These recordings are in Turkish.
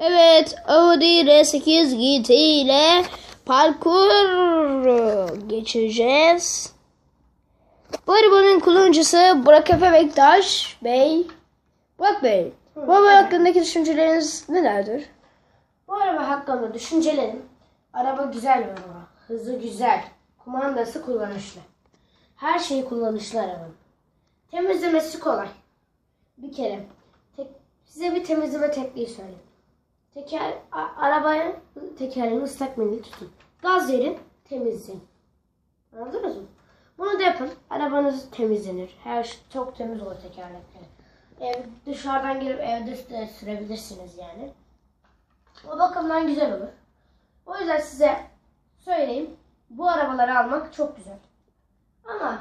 Evet, Audi R8 GT ile parkur geçireceğiz. Bu arabanın kullanıcısı Burak Efe Bektaş Bey. Burak Bey, bu araba hakkındaki düşünceleriniz nelerdir? Bu araba hakkında düşüncelerim. Araba güzel bir araba. Hızı güzel. Kumandası kullanışlı. Her şeyi kullanışlı arabanın. Temizlemesi kolay. Bir kere tek, size bir temizleme tekniği söyleyeyim. Teker, arabaya tekerini ıslak mendil tutun. Gaz verin, temizleyin. Anladınız mı? Bunu da yapın. Arabanız temizlenir. Her şey çok temiz olur tekerlekleri. Ev, dışarıdan gelip evde de sürebilirsiniz yani. O bakımdan güzel olur. O yüzden size söyleyeyim. Bu arabaları almak çok güzel. Ama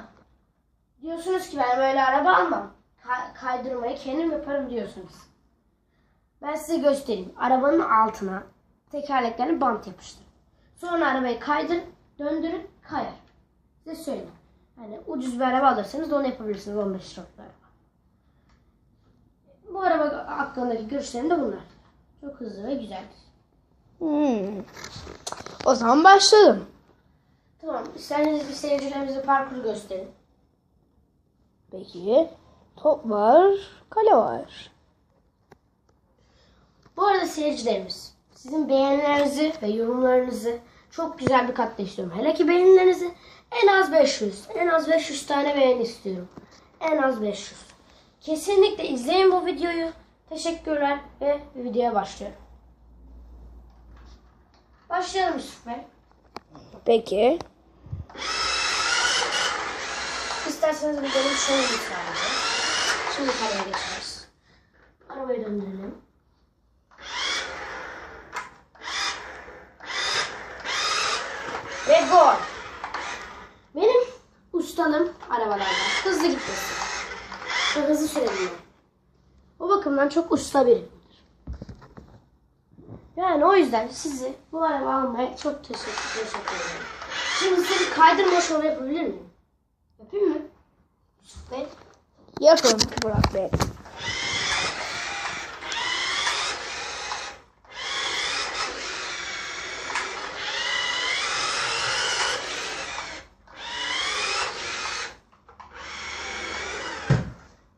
diyorsunuz ki ben böyle araba almam. Ka- kaydırmayı kendim yaparım diyorsunuz. Ben size göstereyim. Arabanın altına tekerleklerini bant yapıştırın. Sonra arabayı kaydırın, döndürün, kayar. Size söyleyeyim. Yani ucuz bir araba alırsanız onu yapabilirsiniz 15 liralık araba. Bu araba hakkındaki görüşlerim de bunlar. Çok hızlı ve güzeldir. Hmm. O zaman başlayalım. Tamam. İsterseniz bir seyircilerimize parkuru gösterin. Peki, top var, kale var. Bu arada seyircilerimiz sizin beğenilerinizi ve yorumlarınızı çok güzel bir katta istiyorum. Hele ki beğenilerinizi en az 500. En az 500 tane beğeni istiyorum. En az 500. Kesinlikle izleyin bu videoyu. Teşekkürler ve videoya başlıyorum. Başlayalım Yusuf Bey. Peki. İsterseniz bir benim şöyle sadece. Şimdi kaleye geçeriz. Arabayı döndürelim. Gol. Benim ustalım arabalarda. Hızlı gitmesi. Ve hızlı sürebilme. O bakımdan çok usta birimdir. Yani o yüzden sizi bu araba almaya çok teşekkür, teşekkür ederim. Şimdi size bir kaydırma şovu yapabilir miyim? Yapayım mı? Bey. Yapın Burak Bey.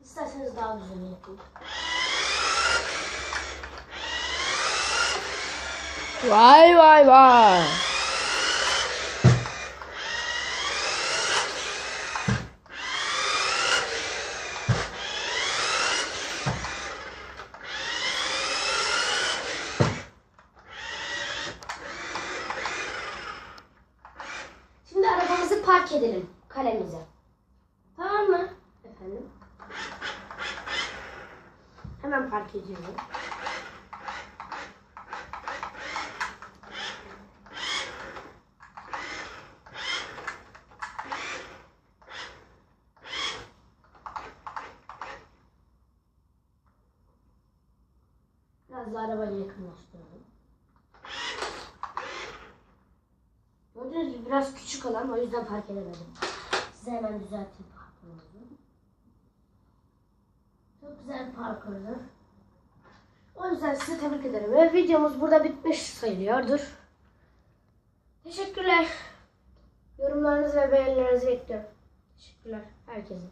İsterseniz daha güzel yapayım. Vay vay vay. Şimdi arabamızı park edelim kalemize. Tamam mı? Efendim. Hemen park ediyorum. Biraz da arabayı yakınlaştıralım. Gördüğünüz gibi biraz küçük olan o yüzden park edemedim. Size hemen düzelteyim parkurunuzu. Güzel bir parkurdur. O yüzden sizi tebrik ederim. Ve videomuz burada bitmiş sayılıyordur. Teşekkürler. Yorumlarınızı ve beğenilerinizi bekliyorum. Teşekkürler herkese.